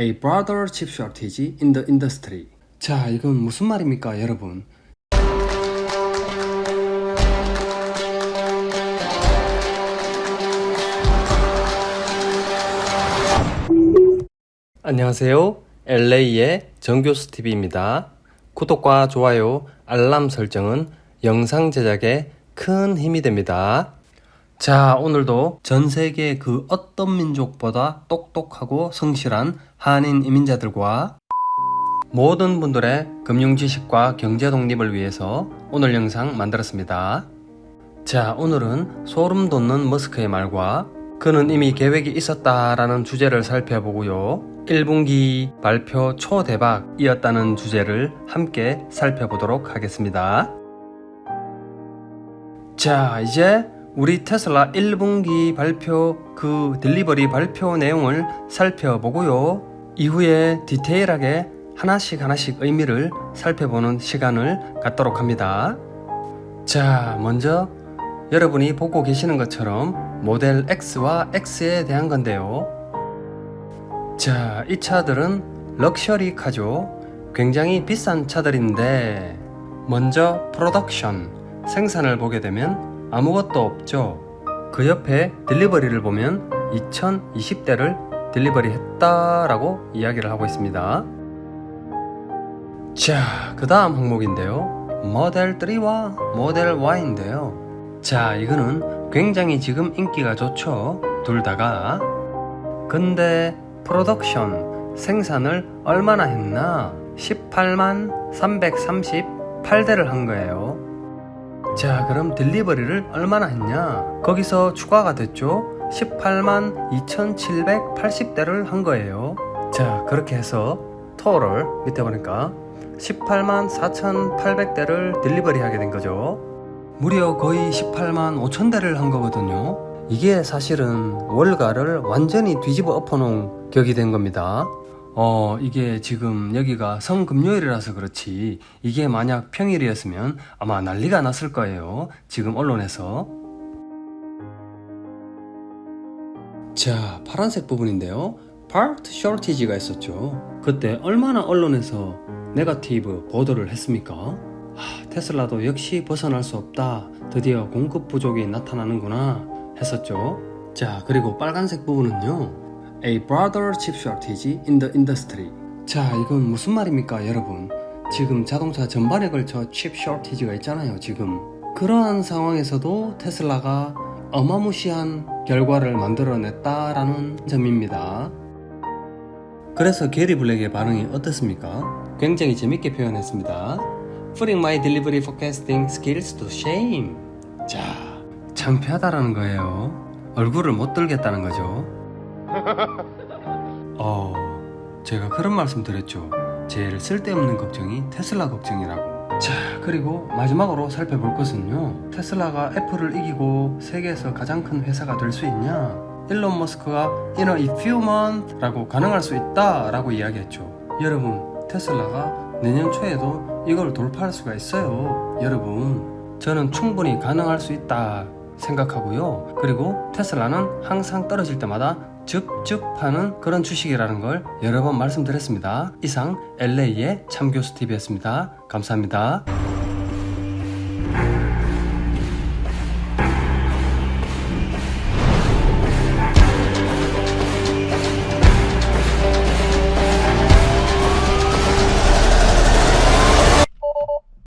A broader chip shortage in the industry. 자, 이건 무슨 말입니까, 여러분? 안녕하세요. LA의 정교수 TV입니다. 구독과 좋아요, 알람 설정은 영상 제작에 큰 힘이 됩니다. 자, 오늘도 전 세계 그 어떤 민족보다 똑똑하고 성실한 한인 이민자들과 모든 분들의 금융 지식과 경제 독립을 위해서 오늘 영상 만들었습니다. 자, 오늘은 소름 돋는 머스크의 말과 그는 이미 계획이 있었다라는 주제를 살펴보고요. 1분기 발표 초대박이었다는 주제를 함께 살펴보도록 하겠습니다. 자, 이제 우리 테슬라 1분기 발표 그 딜리버리 발표 내용을 살펴보고요. 이후에 디테일하게 하나씩 하나씩 의미를 살펴보는 시간을 갖도록 합니다. 자, 먼저 여러분이 보고 계시는 것처럼 모델 X와 X에 대한 건데요. 자, 이 차들은 럭셔리 카죠. 굉장히 비싼 차들인데, 먼저 프로덕션, 생산을 보게 되면 아무것도 없죠. 그 옆에 딜리버리를 보면 2020대를 딜리버리 했다라고 이야기를 하고 있습니다. 자, 그 다음 항목인데요. 모델 3와 모델 Y인데요. 자, 이거는 굉장히 지금 인기가 좋죠. 둘 다가. 근데 프로덕션 생산을 얼마나 했나? 18만 338대를 한 거예요. 자, 그럼 딜리버리를 얼마나 했냐? 거기서 추가가 됐죠. 18만 2780대를 한 거예요. 자, 그렇게 해서 토를 밑에 보니까 18만 4800대를 딜리버리 하게 된 거죠. 무려 거의 18만 5천 대를 한 거거든요. 이게 사실은 월가를 완전히 뒤집어 엎어놓은 격이 된 겁니다. 어, 이게 지금 여기가 성금요일이라서 그렇지, 이게 만약 평일이었으면 아마 난리가 났을 거예요. 지금 언론에서. 자, 파란색 부분인데요. part shortage가 있었죠. 그때 얼마나 언론에서 네거티브 보도를 했습니까? 하, 테슬라도 역시 벗어날 수 없다. 드디어 공급 부족이 나타나는구나 했었죠. 자, 그리고 빨간색 부분은요. A broader chip shortage in the industry. 자, 이건 무슨 말입니까, 여러분? 지금 자동차 전반에 걸쳐 칩 쇼티지가 있잖아요, 지금. 그러한 상황에서도 테슬라가 어마무시한 결과를 만들어냈다라는 점입니다. 그래서 게리 블랙의 반응이 어떻습니까? 굉장히 재밌게 표현했습니다. Putting my delivery forecasting skills to shame. 자, 창피하다라는 거예요. 얼굴을 못 들겠다는 거죠. 어, 제가 그런 말씀 드렸죠. 제일 쓸데없는 걱정이 테슬라 걱정이라고. 자, 그리고 마지막으로 살펴볼 것은요. 테슬라가 애플을 이기고 세계에서 가장 큰 회사가 될 수 있냐? 일론 머스크가 in a few months 라고 가능할 수 있다 라고 이야기했죠. 여러분, 테슬라가 내년 초에도 이걸 돌파할 수가 있어요. 여러분, 저는 충분히 가능할 수 있다 생각하고요. 그리고 테슬라는 항상 떨어질 때마다 줍줍하는 그런 주식이라는 걸 여러 번 말씀드렸습니다. 이상 LA의 참교수 TV였습니다. 감사합니다.